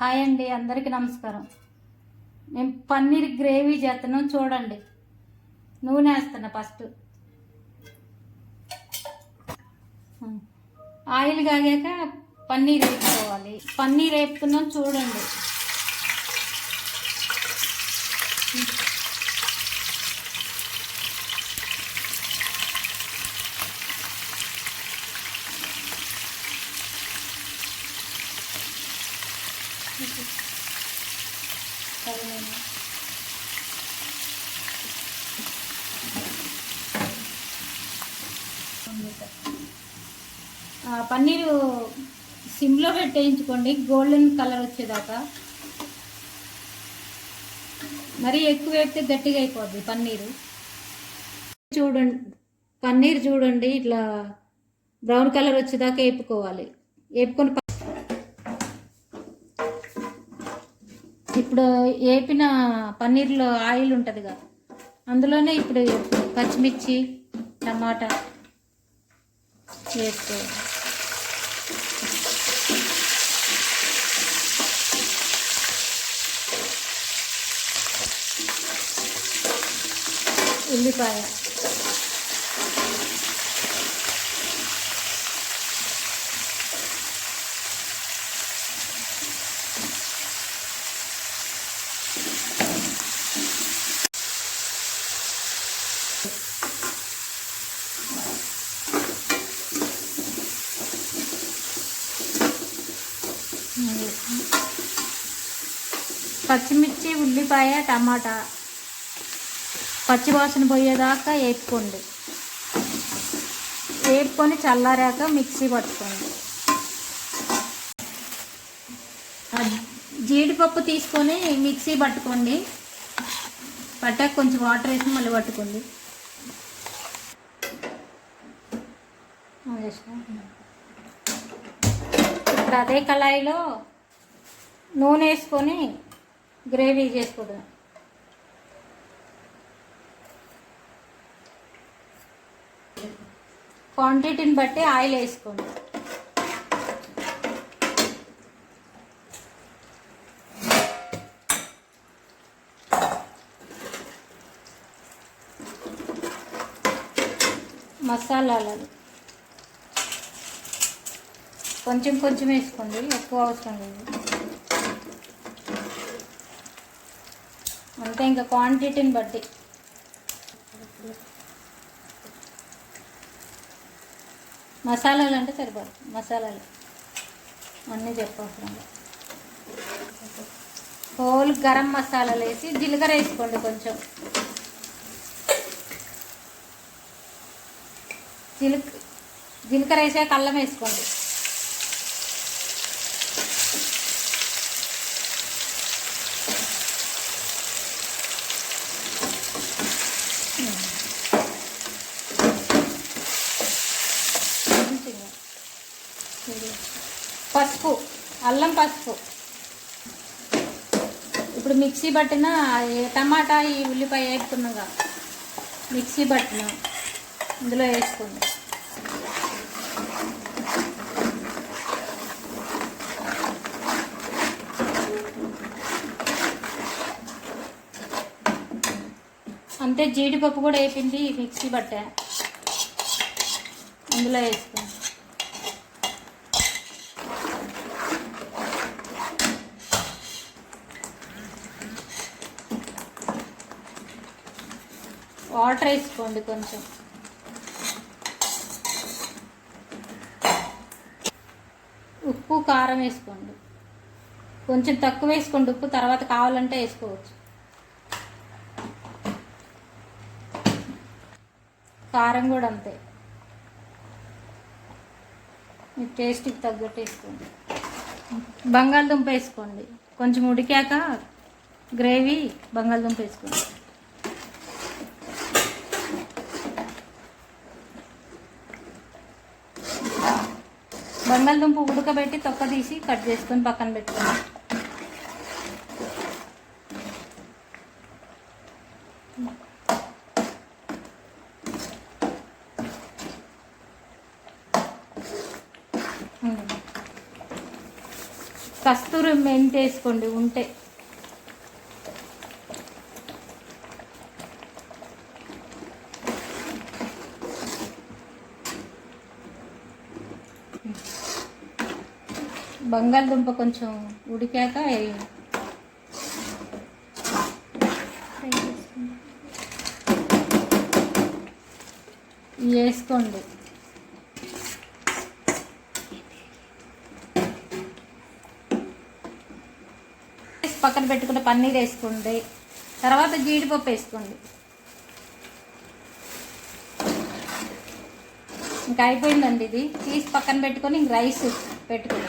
Hi అండి అందరికీ నమస్కారం. మేము పన్నీర్ గ్రేవీ చేస్తున్నాం చూడండి. నూనె వేస్తున్నా ఫస్ట్. ఆయిల్ కాగాక పన్నీర్ వేసుకోవాలి పన్నీర్ వేపుతున్నాం చూడండి. పన్నీరు సిమ్లో పెట్టేయించుకోండి. గోల్డెన్ కలర్ వచ్చేదాకా. మరీ ఎక్కువ వేస్తే గట్టిగా అయిపోద్ది పన్నీరు. చూడండి పన్నీర్ చూడండి ఇట్లా బ్రౌన్ కలర్ వచ్చేదాకా వేపుకోవాలి. వేపుకొని ఇప్పుడు వేపిన పన్నీర్లో ఆయిల్ ఉంటుందిగా అందులోనే ఇప్పుడు పచ్చిమిర్చి టమాటా వేసుకోవాలి ఉల్లిపాయ. పచ్చిమిర్చి ఉల్లిపాయ టమాటా. పచ్చివాసన పోయేదాకా వేపుకోండి. వేపుకొని చల్లారాక మిక్సీ పట్టుకోండి. జీడిపప్పు తీసుకొని మిక్సీ పట్టుకోండి. పట్టాక కొంచెం వాటర్ వేసి మళ్ళీ పట్టుకోండి. ఇప్పుడు అదే కళాయిలో నూనె వేసుకొని గ్రేవీ చేసుకుంటాం క్వాంటిటీని బట్టి ఆయిల్ వేసుకోండి. మసాలాలు కొంచెం కొంచెం వేసుకోండి ఎక్కువ అవసరం లేదు. అంతే ఇంకా క్వాంటిటీని బట్టి. మసాలాలు అంటే సరిపోదు మసాలాలు. అన్నీ చెప్పవసరం హోల్ గరం మసాలాలు వేసి జీలకర్ర వేసుకోండి కొంచెం. జీలక జీలకర్ర వేసాక అల్లం వేసుకోండి మంచిగా. ఇది. పసుపు అల్లం పసుపు. ఇప్పుడు మిక్సీ పట్టిన టమాటా ఈ ఉల్లిపాయ వేపుకున్నాగా మిక్సీ పట్టిన ఇందులో వేసుకుంది అంతే జీడిపప్పు కూడా వేపింది మిక్సీ పట్టా. అందులో వేసుకోండి. వాటర్ వేసుకోండి కొంచెం. ఉప్పు కారం వేసుకోండి. కొంచెం తక్కువ వేసుకోండి ఉప్పు తర్వాత కావాలంటే వేసుకోవచ్చు. కారం కూడా అంతే. మీ టేస్ట్కి తగ్గట్టు వేసుకోండి. బంగాళదుంప వేసుకోండి. కొంచెం ఉడికాక గ్రేవీ బంగాళదుంప వేసుకోండి. బంగాళదుంప ఉడకబెట్టి తొక్క తీసి కట్ చేసుకొని పక్కన పెట్టుకోండి కస్తూరి మెంతి వేసుకోండి ఉంటే. బంగాళదుంప కొంచెం ఉడికాక వేసుకోండి. పక్కన పెట్టుకున్న పన్నీర్ వేసుకోండి. తర్వాత జీడిపప్పు వేసుకోండి. ఇంకా అయిపోయిందండి ఇది. తీసి పక్కన పెట్టుకొని ఇంక రైస్ పెట్టుకోండి